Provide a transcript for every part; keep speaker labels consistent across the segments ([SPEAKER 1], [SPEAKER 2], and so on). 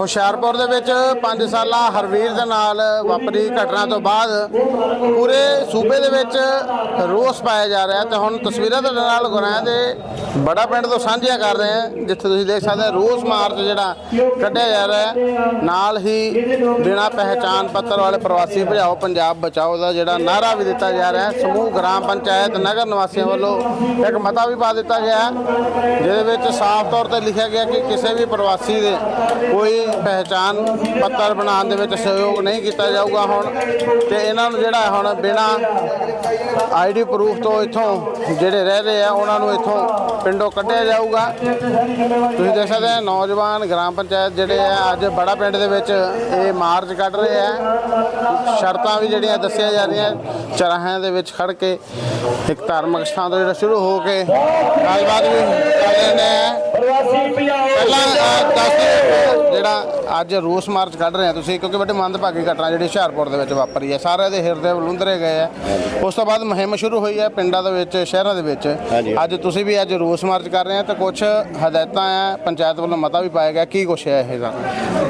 [SPEAKER 1] ਹੁਸ਼ਿਆਰਪੁਰ ਦੇ ਵਿੱਚ 5 ਸਾਲਾ ਹਰਵੀਰ ਦੇ ਨਾਲ ਵਾਪਰੀ ਘਟਨਾ ਤੋਂ ਬਾਅਦ ਪੂਰੇ ਸੂਬੇ ਦੇ ਵਿੱਚ ਰੋਸ ਪਾਇਆ ਜਾ ਰਿਹਾ ਤੇ ਹੁਣ ਤਸਵੀਰਾਂ ਤੁਹਾਡੇ ਨਾਲ ਗੁਰਾਂ ਦੇ ਬੜਾ ਪਿੰਡ ਤੋਂ ਸਾਂਝੀਆਂ ਕਰ ਰਹੇ ਹਾਂ, ਜਿੱਥੇ ਤੁਸੀਂ ਦੇਖ ਸਕਦੇ ਹੋ, ਰੋਸ ਮਾਰਚ ਜਿਹੜਾ ਕੱਢਿਆ ਜਾ ਰਿਹਾ ਹੈ। ਨਾਲ ਹੀ ਬਿਨਾ ਪਹਿਚਾਨ ਪੱਤਰ ਵਾਲੇ ਪ੍ਰਵਾਸੀ ਭਜਾਓ, ਪੰਜਾਬ ਬਚਾਓ ਦਾ ਜਿਹੜਾ ਨਾਰਾ ਵੀ ਦਿੱਤਾ ਜਾ ਰਿਹਾ ਹੈ। ਸਮੂਹ, ਗ੍ਰਾਮ ਪੰਚਾਇਤ, ਨਗਰ ਨਿਵਾਸੀਆਂ ਵੱਲੋਂ ਇੱਕ ਮਤਾ ਵੀ ਪਾ ਦਿੱਤਾ ਗਿਆ ਜਿਹਦੇ ਵਿੱਚ ਸਾਫ਼ ਤੌਰ ਤੇ ਲਿਖਿਆ ਗਿਆ ਕਿ ਕਿਸੇ ਵੀ ਪ੍ਰਵਾਸੀ ਦੇ ਕੋਈ ਪਹਿਚਾਨ ਪੱਤਰ ਬਣਾਉਣ ਦੇ ਵਿੱਚ ਸਹਿਯੋਗ ਨਹੀਂ ਕੀਤਾ ਜਾਊਗਾ ਹੁਣ। ਤੇ ਇਹਨਾਂ ਨੂੰ ਜਿਹੜਾ ਹੈ ਹੁਣ ਬਿਨਾ ਆਈਡੀ ਪ੍ਰੂਫ ਤੋਂ ਇੱਥੋਂ ਜਿਹੜੇ ਰਹਿ ਰਹੇ ਆ, ਉਹਨਾਂ ਨੂੰ ਇੱਥੋਂ ਪਿੰਡੋਂ ਕੱਢਿਆ ਜਾਊਗਾ। ਤੁਸੀਂ ਦੇਖ ਸਕਦੇ ਹੋ ਨੌਜਵਾਨ ਗ੍ਰਾਮ ਪੰਚਾਇਤ ਜਿਹੜੇ ਆ, ਅੱਜ ਬੜਾ ਪਿੰਡ ਦੇ ਵਿੱਚ ਇਹ ਮਾਰਚ ਕੱਢ ਰਹੇ ਆ। ਸ਼ਰਤਾਂ ਵੀ ਜਿਹੜੀਆਂ ਦੱਸੀਆਂ ਜਾ ਰਹੀਆਂ, ਚਰਾਹਿਆਂ ਦੇ ਵਿੱਚ ਖੜ ਕੇ ਇੱਕ ਧਾਰਮਿਕ ਸਥਾਨ ਤੋਂ ਜਿਹੜਾ ਸ਼ੁਰੂ ਹੋ ਕੇ ਗੱਲਬਾਤ ਵੀ ਕਰ ਰਹੇ ਨੇ ਪਹਿਲਾਂ ਅਹ, ਦੱਸ ਦਿਓ ਜਿਹੜਾ ਅੱਜ ਰੋਸ ਮਾਰਚ ਕੱਢ ਰਹੇ ਆ ਤੁਸੀਂ ਕਿਉਂਕਿ ਵੱਡੇ ਮੰਦਭਾਗੀ ਘਟਨਾ ਜਿਹੜੀ ਹੁਸ਼ਿਆਰਪੁਰ ਦੇ ਵਿੱਚ ਵਾਪਰੀ ਹੈ। ਸਾਰਿਆਂ ਦੇ ਹਿਰਦੇ ਬਲੁੰਦਰੇ ਗਏ ਆ। ਉਸ ਤੋਂ ਬਾਅਦ ਮੁਹਿੰਮ ਸ਼ੁਰੂ ਹੋਈ ਹੈ ਪਿੰਡਾਂ ਦੇ ਵਿੱਚ ਸ਼ਹਿਰਾਂ ਦੇ ਵਿੱਚ।
[SPEAKER 2] ਹਾਂਜੀ।
[SPEAKER 1] ਅੱਜ ਤੁਸੀਂ ਵੀ ਅੱਜ ਰੋਸ ਮਾਰਚ ਕਰ ਰਹੇ ਆ ਤੇ ਕੁਝ ਹਦਾਇਤਾਂ ਆ ਪੰਚਾਇਤ ਵੱਲੋਂ ਮਤਾ ਵੀ ਪਾਇਆ ਗਿਆ। ਕੀ ਕੁਛ ਹੈ ਇਹ ਦਾ?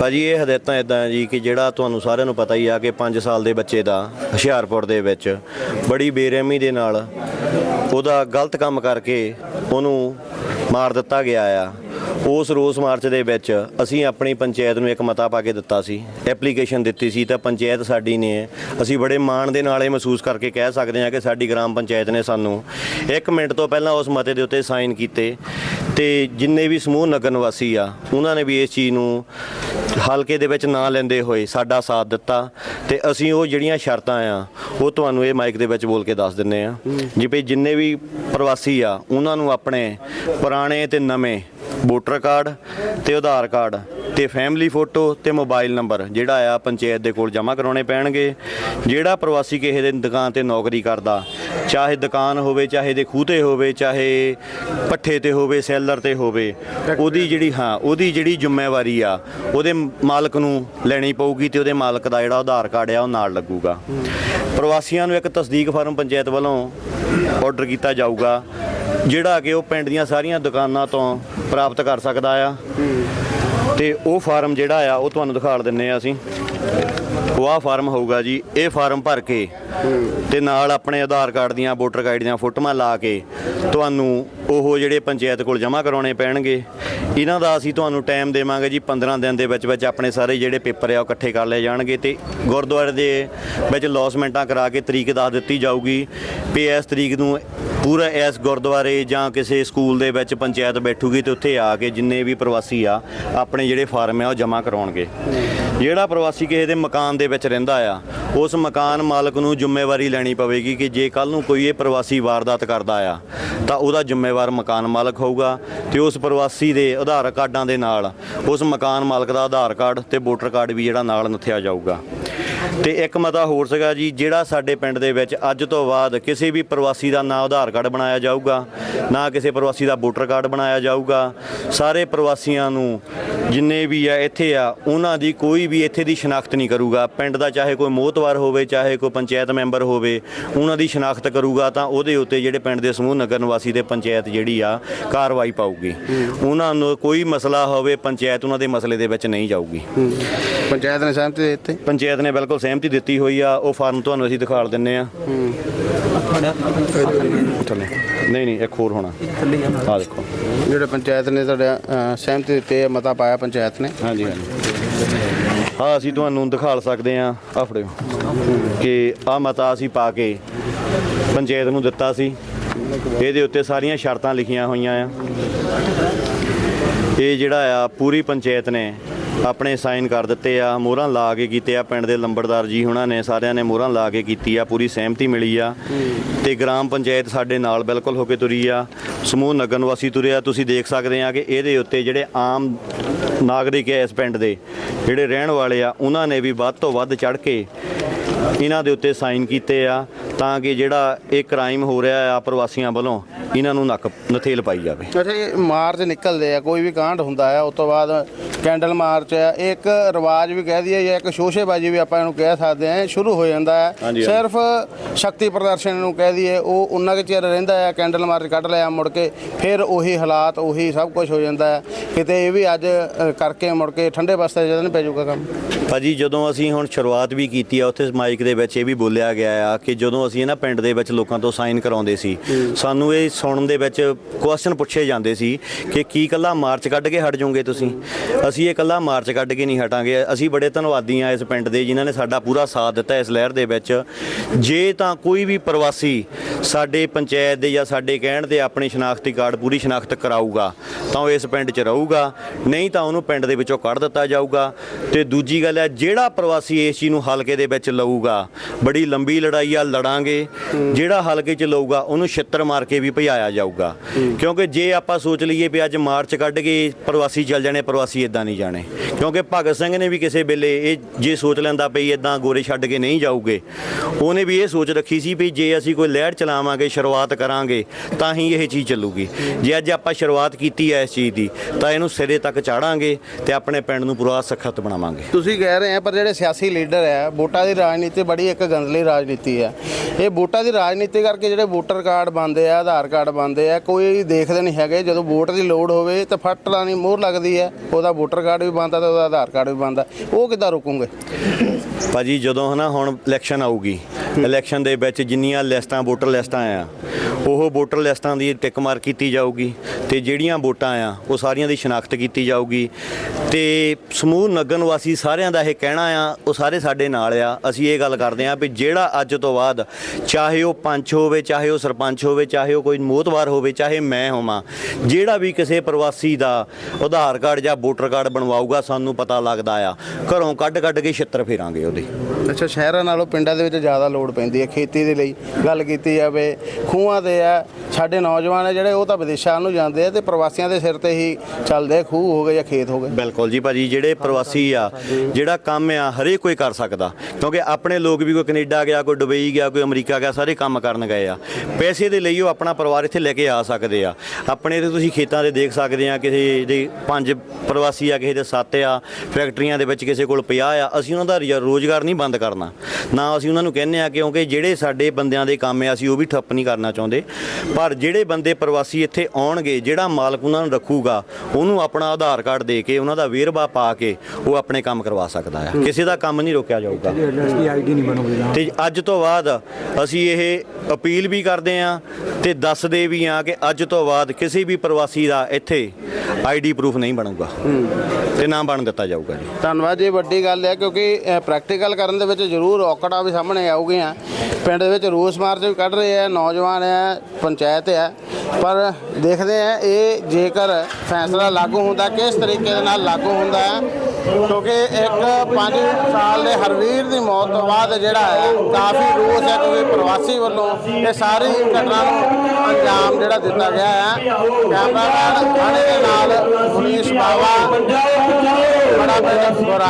[SPEAKER 2] ਭਾਜੀ ਇਹ ਹਦਾਇਤਾਂ ਇਦਾਂ ਜੀ ਕਿ ਜਿਹੜਾ ਤੁਹਾਨੂੰ ਸਾਰਿਆਂ ਨੂੰ ਪਤਾ ਹੀ ਆ ਕਿ 5 ਸਾਲ ਦੇ ਬੱਚੇ ਦਾ ਹੁਸ਼ਿਆਰਪੁਰ ਦੇ ਵਿੱਚ ਬੜੀ ਬੇਰਹਿਮੀ ਦੇ ਨਾਲ ਉਹਦਾ ਗਲਤ ਕੰਮ ਕਰਕੇ ਉਹਨੂੰ ਮਾਰ ਦਿੱਤਾ ਗਿਆ ਆ। ਉਸ ਰੋਸ ਮਾਰਚ ਦੇ ਵਿੱਚ ਅਸੀਂ ਆਪਣੀ ਪੰਚਾਇਤ ਨੂੰ ਇੱਕ ਮਤਾ ਪਾ ਕੇ ਦਿੱਤਾ ਸੀ। ਐਪਲੀਕੇਸ਼ਨ ਦਿੱਤੀ ਸੀ ਤਾਂ ਪੰਚਾਇਤ ਸਾਡੀ ਨੇ, ਅਸੀਂ ਬੜੇ ਮਾਣ ਦੇ ਨਾਲ ਇਹ ਮਹਿਸੂਸ ਕਰਕੇ ਕਹਿ ਸਕਦੇ ਹਾਂ ਕਿ ਸਾਡੀ ਗ੍ਰਾਮ ਪੰਚਾਇਤ ਨੇ ਸਾਨੂੰ 1 ਮਿੰਟ ਤੋਂ ਪਹਿਲਾਂ ਉਸ ਮਤੇ ਦੇ ਉੱਤੇ ਸਾਈਨ ਕੀਤੇ ਤੇ ਜਿੰਨੇ ਵੀ ਸਮੂਹ ਨਗਰ ਨਿਵਾਸੀ ਆ, ਉਹਨਾਂ ਨੇ ਵੀ ਇਸ ਚੀਜ਼ ਨੂੰ ਹਲਕੇ ਦੇ ਵਿੱਚ ਨਾਂ ਲੈਂਦੇ ਹੋਏ ਸਾਡਾ ਸਾਥ ਦਿੱਤਾ ਤੇ ਅਸੀਂ ਉਹ ਜਿਹੜੀਆਂ ਸ਼ਰਤਾਂ ਆ, ਉਹ ਤੁਹਾਨੂੰ ਇਹ ਮਾਈਕ ਦੇ ਵਿੱਚ ਬੋਲ ਕੇ ਦੱਸ ਦਿੰਨੇ ਆ। ਜਿਵੇਂ ਜਿੰਨੇ ਵੀ ਪ੍ਰਵਾਸੀ ਆ, ਉਹਨਾਂ ਨੂੰ ਆਪਣੇ ਪੁਰਾਣੇ ਤੇ ਨਵੇਂ ਵੋਟਰ ਕਾਰਡ ਤੇ ਆਧਾਰ ਕਾਰਡ ਤੇ ਫੈਮਿਲੀ ਫੋਟੋ ਤੇ ਮੋਬਾਈਲ ਨੰਬਰ ਜਿਹੜਾ ਆ ਪੰਚਾਇਤ ਦੇ ਕੋਲ ਜਮ੍ਹਾਂ ਕਰਾਉਣੇ ਪੈਣਗੇ। ਜਿਹੜਾ ਪ੍ਰਵਾਸੀ ਕਿਸੇ ਦੇ ਦੁਕਾਨ ਤੇ ਨੌਕਰੀ ਕਰਦਾ ਚਾਹੇ ਦੁਕਾਨ ਹੋਵੇ, ਚਾਹੇ ਦੇ ਖੂਹ ਤੇ ਹੋਵੇ, ਚਾਹੇ ਪੱਠੇ ਤੇ ਹੋਵੇ, ਸੈਲਰ ਤੇ ਹੋਵੇ, ਉਹਦੀ ਜਿਹੜੀ, ਹਾਂ, ਉਹਦੀ ਜਿਹੜੀ ਜ਼ਿੰਮੇਵਾਰੀ ਆ, ਉਹਦੇ ਮਾਲਕ ਨੂੰ ਲੈਣੀ ਪਊਗੀ ਤੇ ਉਹਦੇ ਮਾਲਕ ਦਾ ਜਿਹੜਾ ਆਧਾਰ ਕਾਰਡ ਆ, ਉਹ ਨਾਲ ਲੱਗੂਗਾ। ਪ੍ਰਵਾਸੀਆਂ ਨੂੰ ਇੱਕ ਤਸਦੀਕ ਫਾਰਮ ਪੰਚਾਇਤ ਵੱਲੋਂ ਆਰਡਰ ਕੀਤਾ ਜਾਊਗਾ, ਜਿਹੜਾ ਕਿ ਉਹ ਪਿੰਡ ਦੀਆਂ ਸਾਰੀਆਂ ਦੁਕਾਨਾਂ ਤੋਂ ਪ੍ਰਾਪਤ ਕਰ ਸਕਦਾ ਆ। ਤੇ ਉਹ ਫਾਰਮ ਜਿਹੜਾ ਆ, ਉਹ ਤੁਹਾਨੂੰ ਦਿਖਾ ਦਿੰਨੇ ਆ ਅਸੀਂ। ਉਹ ਆ ਫਾਰਮ ਹੋਊਗਾ ਜੀ, ਇਹ ਫਾਰਮ ਭਰ ਕੇ ਤੇ ਨਾਲ ਆਪਣੇ ਆਧਾਰ ਕਾਰਡ ਦੀਆਂ, ਵੋਟਰ ਕਾਰਡ ਦੀਆਂ ਫੋਟੋਆਂ ਲਾ ਕੇ ਤੁਹਾਨੂੰ ਉਹ ਜਿਹੜੇ ਪੰਚਾਇਤ ਕੋਲ ਜਮ੍ਹਾਂ ਕਰਾਉਣੇ ਪੈਣਗੇ। ਇਹਨਾਂ ਦਾ ਅਸੀਂ ਤੁਹਾਨੂੰ ਟਾਈਮ ਦੇਵਾਂਗੇ ਜੀ 15 ਦਿਨ ਦੇ ਵਿੱਚ ਵਿੱਚ ਆਪਣੇ ਸਾਰੇ ਜਿਹੜੇ ਪੇਪਰ ਆ ਉਹ ਇਕੱਠੇ ਕਰ ਲਏ ਜਾਣਗੇ ਤੇ ਗੁਰਦੁਆਰੇ ਦੇ ਵਿੱਚ ਲੌਸਮੈਂਟਾਂ ਕਰਾ ਕੇ ਤਰੀਕ ਦੱਸ ਦਿੱਤੀ ਜਾਊਗੀ ਵੀ ਇਸ ਤਰੀਕ ਨੂੰ ਪੂਰਾ ਇਸ ਗੁਰਦੁਆਰੇ ਜਾਂ ਕਿਸੇ ਸਕੂਲ ਦੇ ਵਿੱਚ ਪੰਚਾਇਤ ਬੈਠੂਗੀ ਤੇ ਉੱਥੇ ਆ ਕੇ ਜਿੰਨੇ ਵੀ ਪ੍ਰਵਾਸੀ ਆ, ਆਪਣੇ ਜਿਹੜੇ ਫਾਰਮ ਆ ਉਹ ਜਮ੍ਹਾਂ ਕਰਾਉਣਗੇ। ਜਿਹੜਾ ਪ੍ਰਵਾਸੀ ਕਿਸੇ ਦੇ ਮਕਾਨ ਦੇ ਵਿੱਚ ਰਹਿੰਦਾ ਆ, ਉਸ ਮਕਾਨ ਮਾਲਕ ਨੂੰ ਜ਼ਿੰਮੇਵਾਰੀ ਲੈਣੀ ਪਵੇਗੀ ਕਿ ਜੇ ਕੱਲ ਨੂੰ ਕੋਈ ਇਹ ਪ੍ਰਵਾਸੀ ਵਾਰਦਾਤ ਕਰਦਾ ਆ, ਤਾਂ ਉਹਦਾ ਜ਼ਿੰਮੇਵਾਰ ਮਕਾਨ ਮਾਲਕ ਹੋਊਗਾ ਤੇ ਉਸ ਪ੍ਰਵਾਸੀ ਦੇ ਆਧਾਰ ਕਾਰਡਾਂ ਦੇ ਨਾਲ, ਉਸ ਮਕਾਨ ਮਾਲਕ ਦਾ ਆਧਾਰ ਕਾਰਡ ਤੇ ਵੋਟਰ ਕਾਰਡ ਵੀ ਜਿਹੜਾ ਨਾਲ ਨੱਥਿਆ ਜਾਊਗਾ। ਤੇ ਇੱਕ ਮਤਾ ਹੋਰ ਸੀਗਾ ਜੀ ਜਿਹੜਾ ਸਾਡੇ ਪਿੰਡ ਦੇ ਵਿੱਚ ਅੱਜ ਤੋਂ ਬਾਅਦ ਕਿਸੇ ਵੀ ਪ੍ਰਵਾਸੀ ਦਾ ਨਾ ਆਧਾਰ ਕਾਰਡ ਬਣਾਇਆ ਜਾਊਗਾ ਨਾ ਕਿਸੇ ਪ੍ਰਵਾਸੀ ਦਾ ਵੋਟਰ ਕਾਰਡ ਬਣਾਇਆ ਜਾਊਗਾ। ਸਾਰੇ ਪ੍ਰਵਾਸੀਆਂ ਨੂੰ ਜਿੰਨੇ ਵੀ ਆ ਇੱਥੇ ਆ ਉਹਨਾਂ ਦੀ ਕੋਈ ਵੀ ਇੱਥੇ ਦੀ ਸ਼ਨਾਖਤ ਨਹੀਂ ਕਰੂਗਾ। ਪਿੰਡ ਦਾ ਚਾਹੇ ਕੋਈ ਮੋਹਤਵਾਰ ਹੋਵੇ ਚਾਹੇ ਕੋਈ ਪੰਚਾਇਤ ਮੈਂਬਰ ਹੋਵੇ ਉਹਨਾਂ ਦੀ ਸ਼ਨਾਖਤ ਕਰੂਗਾ ਤਾਂ ਉਹਦੇ ਉੱਤੇ ਜਿਹੜੇ ਪਿੰਡ ਦੇ ਸਮੂਹ ਨਗਰ ਨਿਵਾਸੀ ਦੇ ਪੰਚਾਇਤ ਜਿਹੜੀ ਆ ਕਾਰਵਾਈ ਪਾਊਗੀ। ਉਹਨਾਂ ਨੂੰ ਕੋਈ ਮਸਲਾ ਹੋਵੇ ਪੰਚਾਇਤ ਉਹਨਾਂ ਦੇ ਮਸਲੇ ਦੇ ਵਿੱਚ ਨਹੀਂ ਜਾਊਗੀ।
[SPEAKER 1] ਪੰਚਾਇਤ ਨੇ ਸਹਿਮਤੀ ਦੇ ਦਿੱਤੀ?
[SPEAKER 2] ਪੰਚਾਇਤ ਨੇ ਬਿਲਕੁਲ ਸਹਿਮਤੀ ਦਿੱਤੀ ਹੋਈ ਆ ਉਹ ਫਾਰਮ ਤੁਹਾਨੂੰ ਅਸੀਂ ਦਿਖਾਲ ਦਿੰਨੇ ਆ। ਨਹੀਂ ਨਹੀਂ ਇੱਕ ਹੋਰ ਹੋਣਾ। ਆ। ਦੇਖੋ।
[SPEAKER 1] ਜਿਹੜੇ ਪੰਚਾਇਤ ਨੇ ਤੁਹਾਡਾ ਅਹ, ਸਹਿਮਤੀ ਦਿੱਤੀ ਹੈ ਮਤਾ ਪਾਇਆ ਪੰਚਾਇਤ ਨੇ।
[SPEAKER 2] ਹਾਂਜੀ ਹਾਂਜੀ। ਹਾਂ ਅਸੀਂ ਤੁਹਾਨੂੰ ਦਿਖਾਲ ਸਕਦੇ ਆ ਆ ਫੜਿਓ। ਕਿ ਆ ਮਤਾ ਅਸੀਂ ਪਾ ਕੇ ਪੰਚਾਇਤ ਨੂੰ ਦਿੱਤਾ ਸੀ। ਇਹਦੇ ਉੱਤੇ ਸਾਰੀਆਂ ਸ਼ਰਤਾਂ ਲਿਖੀਆਂ ਹੋਈਆਂ ਆ। ਇਹ ਜਿਹੜਾ ਆ ਪੂਰੀ ਪੰਚਾਇਤ ਨੇ ਆਪਣੇ ਸਾਈਨ ਕਰ ਦਿੱਤੇ ਆ, ਮੋਹਰਾਂ ਲਾ ਕੇ ਕੀਤੇ ਆ ਪਿੰਡ ਦੇ ਲੰਬੜਦਾਰ ਜੀ ਉਹਨਾਂ ਨੇ, ਸਾਰਿਆਂ ਨੇ ਮੋਹਰਾਂ ਲਾ ਕੇ ਕੀਤੀ ਆ, ਪੂਰੀ ਸਹਿਮਤੀ ਮਿਲੀ ਆ। ਤੇ ਗ੍ਰਾਮ ਪੰਚਾਇਤ ਸਾਡੇ ਨਾਲ ਬਿਲਕੁਲ ਹੋ ਕੇ ਤੁਰੀ ਆ, ਸਮੂਹ ਨਗਰ ਨਿਵਾਸੀ ਤੁਰਿਆ, ਤੁਸੀਂ ਦੇਖ ਸਕਦੇ ਆ ਕਿ ਇਹਦੇ ਉੱਤੇ ਜਿਹੜੇ ਆਮ ਨਾਗਰਿਕ ਐ ਇਸ ਪਿੰਡ ਦੇ, ਜਿਹੜੇ ਰਹਿਣ ਵਾਲੇ ਆ, ਉਹਨਾਂ ਨੇ ਵੀ ਵੱਧ ਤੋਂ ਵੱਧ ਚੜ ਕੇ ਇਹਨਾਂ ਦੇ ਉੱਤੇ ਸਾਈਨ ਕੀਤੇ ਆ ਤਾਂ ਕਿ ਜਿਹੜਾ ਇਹ ਕ੍ਰਾਈਮ ਹੋ ਰਿਹਾ ਆ ਪ੍ਰਵਾਸੀਆਂ ਵੱਲੋਂ ਇਹਨਾਂ ਨੂੰ ਨੱਕ ਨਥੇਲ ਪਾਈ ਜਾਵੇ।
[SPEAKER 1] ਅੱਛਾ ਇਹ ਮਾਰਚ ਨਿਕਲਦੇ ਆ ਕੋਈ ਵੀ ਕਾਂਡ ਹੁੰਦਾ ਆ ਉਸ ਤੋਂ ਬਾਅਦ ਕੈਂਡਲ ਮਾਰਚ ਆ ਇਹ ਇੱਕ ਰਿਵਾਜ ਵੀ ਕਹਿ ਦਈਏ ਜਾਂ ਇੱਕ ਸ਼ੋਸ਼ੇਬਾਜ਼ੀ ਵੀ ਆਪਾਂ ਇਹਨੂੰ ਕਹਿ ਸਕਦੇ ਆ ਸ਼ੁਰੂ ਹੋ ਜਾਂਦਾ ਹੈ। ਸਿਰਫ ਸ਼ਕਤੀ ਪ੍ਰਦਰਸ਼ਨ ਨੂੰ ਕਹਿ ਦਈਏ ਉਹ ਉਨਾ ਕੁ ਚਿਰ ਰਹਿੰਦਾ ਹੈ ਕੈਂਡਲ ਮਾਰਚ ਕੱਢ ਲਿਆ ਮੁੜ ਕੇ ਫਿਰ ਉਹੀ ਹਾਲਾਤ ਉਹੀ ਸਭ ਕੁਝ ਹੋ ਜਾਂਦਾ ਹੈ ਕਿਤੇ ਇਹ ਵੀ ਅੱਜ ਕਰਕੇ ਮੁੜ ਕੇ ਠੰਡੇ ਬਸਤੇ ਜਦੋਂ ਪੈ ਜਾਊਗਾ ਕੰਮ।
[SPEAKER 2] ਭਾਜੀ ਜਦੋਂ ਅਸੀਂ ਹੁਣ ਸ਼ੁਰੂਆਤ ਵੀ ਕੀਤੀ ਆ ਉੱਥੇ ਮਾਈਕ ਦੇ ਵਿੱਚ ਇਹ ਵੀ ਬੋਲਿਆ ਗਿਆ ਆ ਕਿ ਜਦੋਂ ਅਸੀਂ ਇਹਨਾਂ ਪਿੰਡ ਦੇ ਵਿੱਚ ਲੋਕਾਂ ਤੋਂ ਸਾਈਨ ਕਰਾਉਂਦੇ ਸੀ ਸਾਨੂੰ ਇਹ ਸੁਣਨ ਦੇ ਵਿੱਚ ਕੁਐਸਚਨ ਪੁੱਛੇ ਜਾਂਦੇ ਸੀ ਕਿ ਕੀ ਕੱਲਾ ਮਾਰਚ ਕੱਢ ਕੇ ਹਟ ਜਾਓਗੇ ਤੁਸੀਂ? ਅਸੀਂ ਇਹ ਕੱਲਾ ਮਾਰਚ ਕੱਢ ਕੇ ਨਹੀਂ ਹਟਾਂਗੇ। ਅਸੀਂ ਬੜੇ ਧੰਨਵਾਦੀ ਆ ਇਸ ਪਿੰਡ ਦੇ ਜਿਨ੍ਹਾਂ ਨੇ ਸਾਡਾ ਪੂਰਾ ਸਾਥ ਦਿੱਤਾ ਇਸ ਲਹਿਰ ਦੇ ਵਿੱਚ। ਜੇ ਤਾਂ ਕੋਈ ਵੀ ਪ੍ਰਵਾਸੀ ਸਾਡੇ ਪੰਚਾਇਤ ਦੇ ਜਾਂ ਸਾਡੇ ਕਹਿਣ ਦੇ ਆਪਣੀ ਸ਼ਨਾਖਤੀ ਕਾਰਡ ਪੂਰੀ ਸ਼ਨਾਖਤ ਕਰਾਊਗਾ ਤਾਂ ਉਹ ਇਸ ਪਿੰਡ 'ਚ ਰਹੂਗਾ। ਨਹੀਂ ਤਾਂ ਉਹਨੂੰ ਪਿੰਡ ਦੇ ਵਿੱਚੋਂ ਕੱਢ ਦਿੱਤਾ ਜਾਊਗਾ। ਤੇ ਦੂਜੀ ਗੱਲ ਹੈ ਜਿਹੜਾ ਪ੍ਰਵਾਸੀ ਇਸ ਚੀਜ਼ ਨੂੰ ਹਲਕੇ ਦੇ ਵਿੱਚ ਲਊਗਾ ਬੜੀ ਲੰਬੀ ਲੜਾਈ ਆ ਲੜਾਂਗੇ। ਜਿਹੜਾ ਹਲਕੇ 'ਚ ਲਊਗਾ ਉਹਨੂੰ ਛਿੱਤਰ ਮਾਰ ਕੇ ਵੀ ਭਜਾਇਆ ਜਾਊਗਾ। ਕਿਉਂਕਿ ਜੇ ਆਪਾਂ ਸੋਚ ਲਈਏ ਵੀ ਅੱਜ ਮਾਰਚ ਕੱਢ ਕੇ ਪ੍ਰਵਾਸੀ ਚੱਲ ਜਾਣੇ ਪ੍ਰਵਾਸੀ ਇਦਾਂ ਨਹੀਂ ਜਾਣੇ। ਕਿਉਂਕਿ ਭਗਤ ਸਿੰਘ ਨੇ ਵੀ ਕਿਸੇ ਵੇਲੇ ਇਹ ਜੇ ਸੋਚ ਲੈਂਦਾ ਪਈ ਇਦਾਂ ਗੋਰੇ ਛੱਡ ਕੇ ਨਹੀਂ ਜਾਊਗੇ। ਉਹਨੇ ਵੀ ਇਹ ਸੋਚ ਰੱਖੀ ਸੀ ਵੀ ਜੇ ਅਸੀਂ ਕੋਈ ਲਹਿਰ ਚਲਾਵਾਂਗੇ ਸ਼ੁਰੂਆਤ ਕਰਾਂਗੇ ਤਾਂ ਹੀ ਇਹ ਚੀਜ਼ ਚੱਲੂਗੀ। ਜੇ ਅੱਜ ਆਪਾਂ ਸ਼ੁਰੂਆਤ ਕੀਤੀ ਹੈ ਇਸ ਚੀਜ਼ ਦੀ ਤਾਂ ਇਹਨੂੰ ਸਿਰੇ ਤੱਕ ਚਾੜਾਂਗੇ ਤੇ ਆਪਣੇ ਪਿੰਡ ਨੂੰ ਪੂਰਾ ਸਖਤ ਬਣਾਵਾਂਗੇ।
[SPEAKER 1] ਤੁਸੀਂ ਕਹਿ ਰਹੇ ਆ ਪਰ ਜਿਹੜੇ ਸਿਆਸੀ ਲੀਡਰ ਆ ਵੋਟਾਂ ਦੀ ਰਾਜਨੀਤੀ ਬੜੀ ਇੱਕ ਗੰਦਲੀ ਰਾਜਨੀਤੀ ਹੈ। ਇਹ ਵੋਟਾਂ ਦੀ ਰਾਜਨੀਤੀ ਕਰਕੇ ਜਿਹੜੇ ਵੋਟਰ ਕਾਰਡ ਬਣਦੇ ਆ, ਆਧਾਰ ਕਾਰਡ ਬਣਦੇ ਆ, ਕੋਈ ਦੇਖਦੇ ਨਹੀਂ ਹੈਗੇ। ਜਦੋਂ ਵੋਟ ਦੀ ਲੋੜ ਹੋਵੇ ਤਾਂ ਫੱਟ ਲਾਣੀ ਮੋਹਰ ਲੱਗਦੀ ਹੈ। ਉਹਦਾ ਵੋਟਰ ਕਾਰਡ ਵੀ ਬਣਦਾ ਤੇ ਉਹਦਾ ਆਧਾਰ ਕਾਰਡ ਵੀ ਬਣਦਾ। ਉਹ ਕਿੱਦਾਂ ਰੋਕੋਗੇ?
[SPEAKER 2] ਭਾਜੀ, ਜਦੋਂ ਹਨਾ ਹੁਣ ਇਲੈਕਸ਼ਨ ਆਊਗੀ ਇਲੈਕਸ਼ਨ ਦੇ ਵਿੱਚ ਜਿੰਨੀਆਂ ਲਿਸਟਾਂ, ਵੋਟਰ ਲਿਸਟਾਂ ਆ, ਉਹ ਵੋਟਰ ਲਿਸਟਾਂ ਦੀ ਟਿਕ ਮਾਰ ਕੀਤੀ ਜਾਊਗੀ ਤੇ ਜਿਹੜੀਆਂ ਵੋਟਾਂ ਆ, ਉਹ ਸਾਰੀਆਂ ਦੀ ਸ਼ਨਾਖਤ ਕੀਤੀ ਜਾਊਗੀ। ਤੇ ਸਮੂਹ ਨਗਨ ਵਾਸੀ ਸਾਰਿਆਂ ਦਾ ਇਹ ਕਹਿਣਾ ਆ, ਉਹ ਸਾਰੇ ਸਾਡੇ ਨਾਲ ਆ। ਅਸੀਂ ਇਹ ਗੱਲ ਕਰਦੇ ਆ ਵੀ ਜਿਹੜਾ ਅੱਜ ਤੋਂ ਬਾਅਦ ਚਾਹੇ ਉਹ ਪੰਚ ਹੋਵੇ, ਚਾਹੇ ਉਹ ਸਰਪੰਚ ਹੋਵੇ, ਚਾਹੇ ਉਹ ਕੋਈ ਮੋਹਤਵਾਰ ਹੋਵੇ, ਚਾਹੇ ਮੈਂ ਹੋਵਾਂ, ਜਿਹੜਾ ਵੀ ਕਿਸੇ ਪ੍ਰਵਾਸੀ ਦਾ ਆਧਾਰ ਕਾਰਡ ਜਾਂ ਵੋਟਰ ਕਾਰਡ ਬਣਵਾਊਗਾ, ਸਾਨੂੰ ਪਤਾ ਲੱਗਦਾ ਆ। ਘਰੋਂ ਕੱਢ ਕੱਢ ਕੇ ਛਿੱਤਰ ਫੇਰਾਂਗੇ ਉਹਦੀ।
[SPEAKER 1] ਅੱਛਾ, ਸ਼ਹਿਰਾਂ ਨਾਲੋਂ ਪਿੰਡਾਂ ਦੇ ਵਿੱਚ ਜ਼ਿਆਦਾ ਲੋੜ ਪੈਂਦੀ ਹੈ ਖੇਤੀ ਦੇ ਲਈ ਗੱਲ ਕੀਤੀ ਜਾਵੇ। ਖੂਹਾਂ ਦੇ ਆ ਸਾਡੇ ਨੌਜਵਾਨ ਆ ਜਿਹੜੇ ਉਹ ਤਾਂ ਵਿਦੇਸ਼ਾਂ ਨੂੰ ਜਾਂਦੇ ਆ ਤੇ ਪ੍ਰਵਾਸੀਆਂ ਦੇ ਸਿਰ ਤੇ ਹੀ ਚੱਲਦੇ ਆ, ਖੂਹ ਹੋ ਗਏ ਜਾਂ ਖੇਤ ਹੋ ਗਏ।
[SPEAKER 2] ਬਿਲਕੁਲ ਜੀ ਭਾਜੀ ਜਿਹੜੇ ਪ੍ਰਵਾਸੀ ਆ ਜਿਹੜਾ ਕੰਮ ਆ ਹਰੇਕ ਕੋਈ ਕਰ ਸਕਦਾ। ਕਿਉਂਕਿ ਆਪਣੇ ਲੋਕ ਵੀ ਕੋਈ ਕੈਨੇਡਾ ਗਿਆ ਕੋਈ ਦੁਬਈ ਗਿਆ ਕੋਈ ਅਮਰੀਕਾ ਗਿਆ ਸਾਰੇ ਕੰਮ ਕਰਨ ਗਏ ਆ। ਪੈਸੇ ਦੇ ਲਈ ਉਹ ਆਪਣਾ ਪਰਿਵਾਰ ਇੱਥੇ ਲੈ ਕੇ ਆ ਸਕਦੇ ਆ। ਆਪਣੇ ਤੇ ਤੁਸੀਂ ਖੇਤਾਂ ਦੇ ਦੇਖ ਸਕਦੇ ਆ ਕਿਸੇ ਦੇ ਪੰਜ ਪ੍ਰਵਾਸੀ ਆ ਕਿਸੇ ਦੇ ਸੱਤ ਆ ਫੈਕਟਰੀਆਂ ਦੇ ਵਿੱਚ ਕਿਸੇ ਕੋਲ 50 ਆ ਅਸੀਂ ਉਹਨਾਂ ਦਾ ਰੁਜ਼- ਰੋਜ਼ਗਾਰ ਨਹੀਂ ਬੰਦ ਕਰਨਾ। ਨਾ ਅਸੀਂ ਉਹਨਾਂ ਨੂੰ ਕਹਿੰਦੇ ਆ ਕਿਉਂਕਿ ਜਿਹੜੇ ਸਾਡੇ ਬੰਦਿਆਂ ਦੇ ਕੰਮ ਆ ਅਸੀਂ ਉਹ ਵੀ ਠੱਪ ਨਹੀਂ ਕਰਨਾ ਚਾਹੁੰਦੇ। ਪਰ ਜਿਹੜੇ ਬੰਦੇ ਪ੍ਰਵਾਸੀ ਇੱਥੇ ਆਉਣਗੇ ਜਿਹੜਾ ਮਾਲਕ ਉਹਨਾਂ ਨੂੰ ਰੱਖੂਗਾ ਉਹਨੂੰ ਆਪਣਾ ਆਧਾਰ ਕਾਰਡ ਦੇ ਕੇ ਉਹਨਾਂ ਦਾ ਵੇਰਵਾ ਪਾ ਕੇ ਉਹ ਆਪਣੇ ਕੰਮ ਕਰਵਾ ਸਕਦਾ ਆ। ਕਿਸੇ ਦਾ ਕੰਮ ਨਹੀਂ ਰੋਕਿਆ ਜਾਊਗਾ।
[SPEAKER 3] ਰਜਿਸਟਰੀ ਆਈਡੀ ਨਹੀਂ ਬਣੂਗੀ ਨਾ।
[SPEAKER 2] ਤੇ ਅੱਜ ਤੋਂ ਬਾਅਦ ਅਸੀਂ ਇਹ ਅਪੀਲ ਵੀ ਕਰਦੇ ਆਂ ਤੇ ਦੱਸਦੇ ਵੀ ਆਂ ਕਿ ਅੱਜ ਤੋਂ ਬਾਅਦ ਕਿਸੇ ਵੀ ਪ੍ਰਵਾਸੀ ਦਾ ਇੱਥੇ ਆਈਡੀ ਪ੍ਰੂਫ ਨਹੀਂ ਬਣੂਗਾ। ਤੇ ਨਾ ਬਣ ਦਿੱਤਾ ਜਾਊਗਾ ਜੀ।
[SPEAKER 1] ਧੰਨਵਾਦ ਜੀ ਵੱਡੀ ਗੱਲ ਹੈ ਕਿਉਂਕਿ ਪ੍ਰੈਕਟੀਕਲ ਕਰਨ ਦੇ ਵਿੱਚ ਜ਼ਰੂਰ ਔਕੜਾਂ ਵੀ ਸਾਹਮਣੇ ਆਉਗੀਆਂ ਪਿੰਡ ਦੇ ਵਿੱਚ ਰੋਸ ਮਾਰਚ ਵੀ ਕੱਢ ਰਹੇ ਆ, ਨੌਜਵਾਨ ਆ, ਪੰਚਾਇਤ ਆ। ਪਰ ਦੇਖਦੇ ਆ, ਇਹ ਜੇਕਰ ਫੈਸਲਾ ਲਾਗੂ ਹੁੰਦਾ, ਕਿਸ ਤਰੀਕੇ ਦੇ ਨਾਲ ਲਾਗੂ ਹੁੰਦਾ ਹੈ? ਕਿਉਂਕਿ ਇੱਕ 5 ਸਾਲ ਦੇ ਹਰਵੀਰ ਦੀ ਮੌਤ ਤੋਂ ਬਾਅਦ ਜਿਹੜਾ ਹੈ, ਕਾਫੀ ਰੋਸ ਹੈ, ਕਿਉਂਕਿ ਪ੍ਰਵਾਸੀ ਵੱਲੋਂ ਇਹ ਸਾਰੀ ਘਟਨਾ ਨੂੰ ਅੰਜਾਮ ਜਿਹੜਾ ਦਿੱਤਾ ਗਿਆ ਹੈ। ਕੈਮਰਾਮੈਨ ਥਾਣੇ ਦੇ ਨਾਲ ਪੁਲਿਸ ਬਾਵਾ, ਬੜਾ ਬੜਾ ਬੁਰਾ